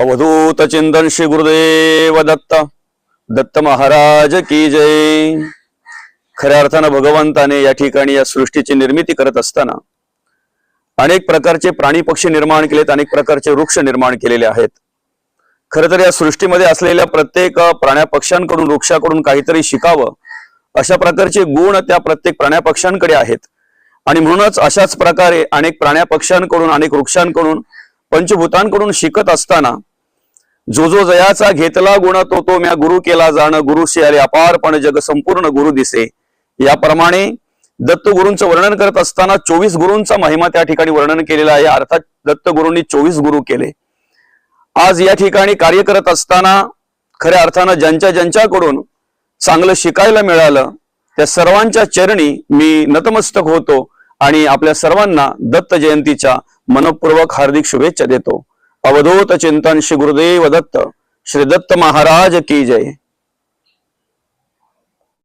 अवधूत चिंतन श्री गुरुदेव दत्त. दत्त महाराज की जय. खऱ्या अर्थानं भगवंताने या ठिकाणी या सृष्टीची निर्मिती करत असताना अनेक प्रकारचे प्राणी पक्षी निर्माण केलेत अनेक प्रकारचे वृक्ष निर्माण केलेले आहेत. खर तर या सृष्टीमध्ये असलेल्या प्रत्येक प्राण्या पक्ष्यांकडून वृक्षाकडून काहीतरी शिकावं अशा प्रकारचे गुण त्या प्रत्येक प्राण्या पक्ष्यांकडे आहेत. आणि म्हणूनच अशाच प्रकारे अनेक प्राण्या पक्ष्यांकडून अनेक वृक्षांकडून पंचभूतांकडून शिकत असताना जो जो जयाचा घेतला गुण तो तो म्या गुरु केला जाण. गुरु आले अपारपण जग संपूर्ण गुरु दिसे. याप्रमाणे दत्त गुरूंचं वर्णन करत असताना चोवीस गुरूंचा महिमा त्या ठिकाणी वर्णन केलेला आहे. अर्थात दत्त गुरूंनी चोवीस गुरु केले. आज या ठिकाणी कार्य करत असताना खऱ्या अर्थानं ज्यांच्या ज्यांच्याकडून चांगलं शिकायला मिळालं त्या सर्वांच्या चरणी मी नतमस्तक होतो आणि आपल्या सर्वांना दत्त जयंतीच्या मनपूर्वक हार्दिक शुभेच्छा देतो. अवधूत चिंतन श्री गुरुदेव दत्त श्री दत्त महाराज की जय।